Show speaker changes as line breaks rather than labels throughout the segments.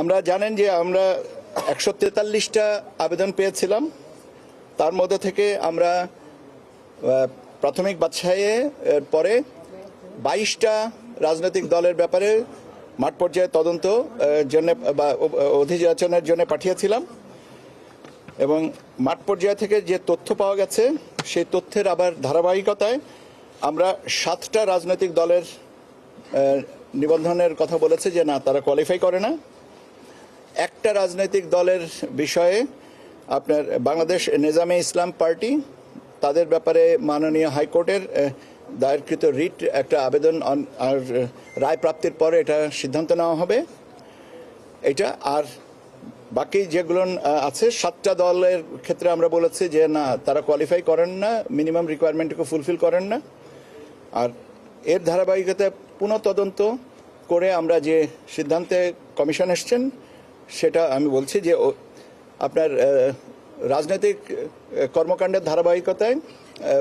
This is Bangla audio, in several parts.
আমরা জানেন যে আমরা একশো তেতাল্লিশটা আবেদন পেয়েছিলাম। তার মধ্যে থেকে আমরা প্রাথমিক বাছাইয়ে পরে বাইশটা রাজনৈতিক দলের ব্যাপারে মাঠ পর্যায়ে তদন্ত জন্য বা অধিযাচনের জন্য পাঠিয়েছিলাম। এবং মাঠ পর্যায় থেকে যে তথ্য পাওয়া গেছে, সেই তথ্যের আবার ধারাবাহিকতায় আমরা সাতটা রাজনৈতিক দলের নিবন্ধনের কথা বলেছে যে না, তারা কোয়ালিফাই করে না। একটা রাজনৈতিক দলের বিষয়ে আপনার বাংলাদেশ নিজামে ইসলাম পার্টি, তাদের ব্যাপারে মাননীয় হাইকোর্টের দায়েরকৃত রিট একটা আবেদন আর, রায় প্রাপ্তির পরে এটা সিদ্ধান্ত নেওয়া হবে। এটা আর বাকি যেগুলো আছে, সাতটা দলের ক্ষেত্রে আমরা বলেছি যে না, তারা কোয়ালিফাই করেন না মিনিমাম রিকোয়ারমেন্টকে ফুলফিল করেন না। আর এর ধারাবাহিকতায় পুনঃ তদন্ত করে আমরা যে সিদ্ধান্তে কমিশন এসছেন সেটা আমি বলছি যে আপনার রাজনৈতিক কর্মকাণ্ডের ধারাবাহিকতায়,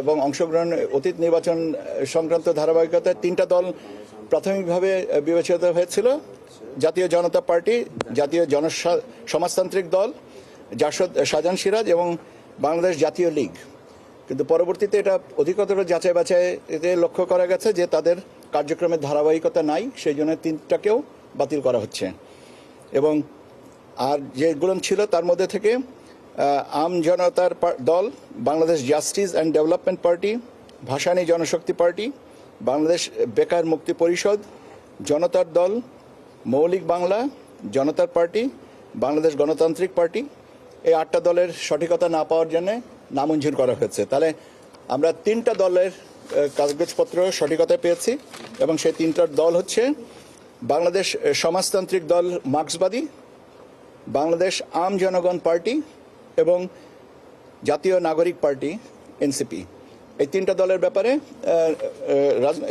এবং অংশগ্রহণ, অতীত নির্বাচন সংক্রান্ত ধারাবাহিকতায় তিনটা দল প্রাথমিকভাবে বিবেচিত হয়েছিল। জাতীয় জনতা পার্টি, জাতীয় জন সমাজতান্ত্রিক দল, জাসদ শাহজাহান সিরাজ এবং বাংলাদেশ জাতীয় লীগ। কিন্তু পরবর্তীতে এটা অধিকতর যাচাই বাছাই এতে লক্ষ্য করা গেছে যে তাদের কার্যক্রমের ধারাবাহিকতা নাই, সেই জন্য তিনটাকেও বাতিল করা হচ্ছে। এবং আর যেগুলো ছিল তার মধ্যে থেকে আম জনতার দল, Bangladesh justice and development party, Bhasani Janashakti party, Bangladesh বেকার মুক্তি পরিষদ, জনতার দল, মৌলিক বাংলা, জনতার পার্টি, বাংলাদেশ গণতান্ত্রিক পার্টি, এই আটটা দলের সঠিকতা না পাওয়ার জন্য নামঞ্জুর করা হয়েছে। তাহলে আমরা তিনটা দলের কাগজপত্র সঠিকতা পেয়েছি এবং সেই তিনটার দল হচ্ছে বাংলাদেশ সমাজতান্ত্রিক দল মার্ক্সবাদী বাংলাদেশ আম জনগণ পার্টি এবং জাতীয় নাগরিক পার্টি, এনসিপি। এই তিনটা দলের ব্যাপারে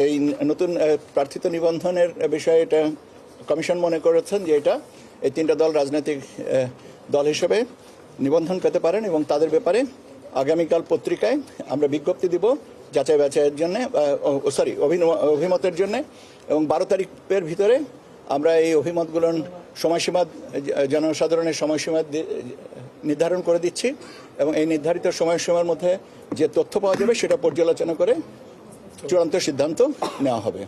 এই নতুন প্রার্থিত নিবন্ধনের বিষয়ে এটা কমিশন মনে করেছেন যে এটা, এই তিনটা দল রাজনৈতিক দল হিসেবে নিবন্ধন পেতে পারেন এবং তাদের ব্যাপারে আগামীকাল পত্রিকায় আমরা বিজ্ঞপ্তি দিব যাচাই বাছাইয়ের জন্য সরি অভিমতের জন্য এবং বারো তারিখের ভিতরে আমরা এই অভিমতগুলোর সময়সীমা, জনসাধারণের সময়সীমা নির্ধারণ করে দিচ্ছি এবং এই নির্ধারিত সময়সীমার মধ্যে যে তথ্য পাওয়া যাবে সেটা পর্যালোচনা করে চূড়ান্ত সিদ্ধান্ত নেওয়া হবে।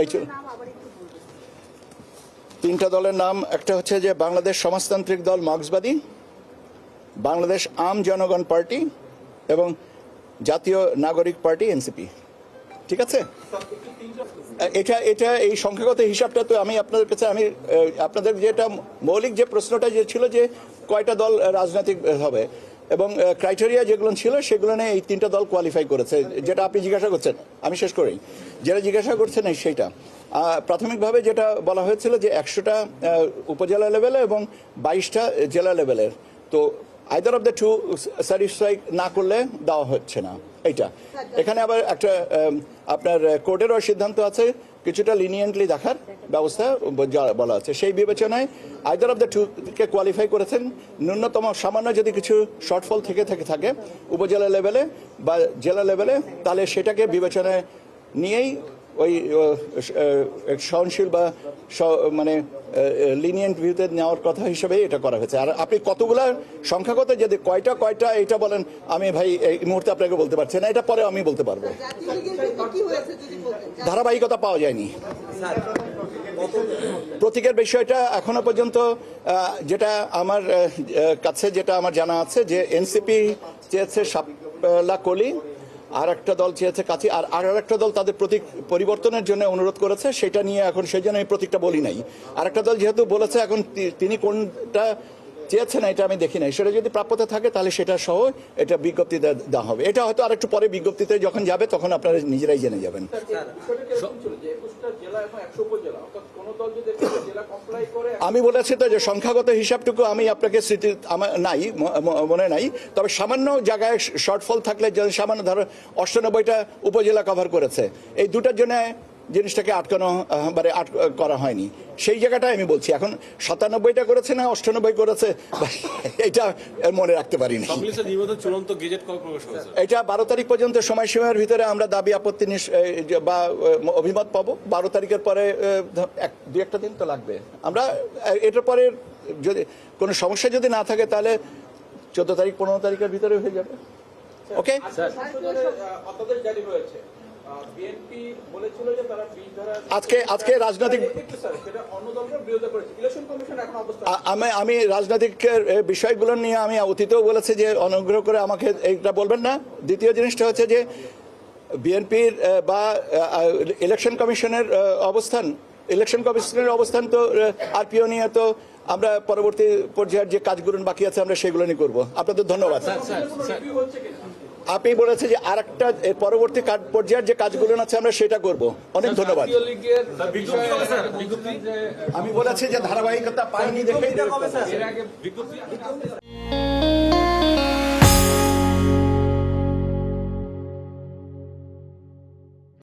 এই তিনটা দলের নাম, একটা হচ্ছে যে বাংলাদেশ সমাজতান্ত্রিক দল মার্ক্সবাদী, বাংলাদেশ আম জনগণ পার্টি এবং জাতীয় নাগরিক পার্টি এনসিপি। ঠিক আছে? এটা এটা, এই সংখ্যাগত হিসাবটা তো আমি আপনাদের কাছে, আমি আপনাদের যেটা মৌলিক যে প্রশ্নটা যে ছিল যে কয়টা দল রাজনৈতিক হবে, এবং ক্রাইটেরিয়া যেগুলো ছিল সেগুলো নিয়ে এই তিনটা দল কোয়ালিফাই করেছে, যেটা আপনি জিজ্ঞাসা করছেন, আমি শেষ করি। যেটা জিজ্ঞাসা করছেন এই সেইটা। প্রাথমিকভাবে যেটা বলা হয়েছিল যে একশোটা উপজেলা লেভেলে এবং বাইশটা জেলা লেভেলের তো either of the two satisfy না করলে দেওয়া হচ্ছে না। এইটা। এখানে আবার একটা আপনার কোর্টেরও সিদ্ধান্ত আছে, কিছুটা লিনিয়েন্টলি দেখার ব্যবস্থা বলা আছে। সেই বিবেচনায় আইদার অফ দ্য টুকে কোয়ালিফাই করেছেন, ন্যূনতম সামান্য যদি কিছু শর্টফল থেকে থেকে, থাকে, উপজেলা লেভেলে বা জেলা লেভেলে তাহলে সেটাকে বিবেচনায় নিয়েই ওই সহনশীল বা মানে লিনিয়েন্ট ভিউতে নেওয়ার কথা হিসেবে এটা করা হয়েছে। আর আপনি কতগুলা সংখ্যাগত যদি কয়টা কয়টা এটা বলেন, আমি ভাই, এই মুহূর্তে আপনাকে বলতে পারছি না, এটা পরে আমি বলতে পারব। ধারাবাহিকতা পাওয়া যায়নি। প্রতীকের বিষয়টা এখনও পর্যন্ত যেটা আমার কাছে যেটা আমার জানা আছে যে এনসিপি চেয়েছে সাপলা কলি আর একটা দল চেয়েছে কাছে, আর আর একটা দল তাদের প্রতীক পরিবর্তনের জন্য অনুরোধ করেছে, সেটা নিয়ে এখন সেই জন্য আমি প্রতীকটা বলি নাই। আর একটা দল যেহেতু বলেছে, এখন তিনি কোনটা চেয়েছেন এটা আমি দেখি নাই। সেটা যদি প্রাপ্যতা থাকে তাহলে সেটা সহ এটা বিজ্ঞপ্তি দেওয়া হবে। এটা হয়তো আরেকটু পরে বিজ্ঞপ্তিতে যখন যাবে তখন আপনারা নিজেরাই জেনে যাবেন। আমি বলেছি তো যে সংখ্যাগত হিসাবটুকু আমি আপনাকে স্মৃতি আমার নাই মনে নাই। তবে সামান্য জায়গায় শর্টফল থাকলে সামান্য ধরো অষ্টানব্বইটা উপজেলা কভার করেছে। এই দুটার জন্য জিনিসটাকে আটকানো মানে আট করা হয়নি সেই জায়গাটাই আমি বলছি এখন সাতানব্বইটা করেছে না অষ্টানব্বই করেছে এটা মনে রাখতে
প্রকাশ করেছে
এটা বারো তারিখ পর্যন্ত সময়সীমার ভিতরে আমরা দাবি আপত্তি বা অভিমত পাবো বারো তারিখের পরে এক দু একটা দিন তো লাগবে আমরা এটার পরে যদি কোনো সমস্যা যদি না থাকে তাহলে চোদ্দ তারিখ পনেরো তারিখের ভিতরে হয়ে যাবে ওকে
অধ্যাদেশ জারি হয়েছে
আজকে আজকে রাজনৈতিক আমি আমি রাজনৈতিক বিষয়গুলো নিয়ে আমি অতীতেও বলেছি যে অনুগ্রহ করে আমাকে এইটা বলবেন না। দ্বিতীয় জিনিসটা হচ্ছে যে বিএনপির বা ইলেকশন কমিশনের অবস্থান। ইলেকশন কমিশনের অবস্থান তো আরপিও নিয়ে তো আমরা পরবর্তী পর্যায়ের যে কাজগুলো বাকি আছে আমরা সেগুলো নিয়ে করব। আপনাদের ধন্যবাদ। আপনি বলেছে যে আর একটা পরবর্তী কাজ- পর্যায়ের যে কাজগুলো আছে আমরা সেটা করব। অনেক ধন্যবাদ।
বিজ্ঞপ্তি যে
আমি বলেছি যে ধারাবাহিকতা পাইনি দেখে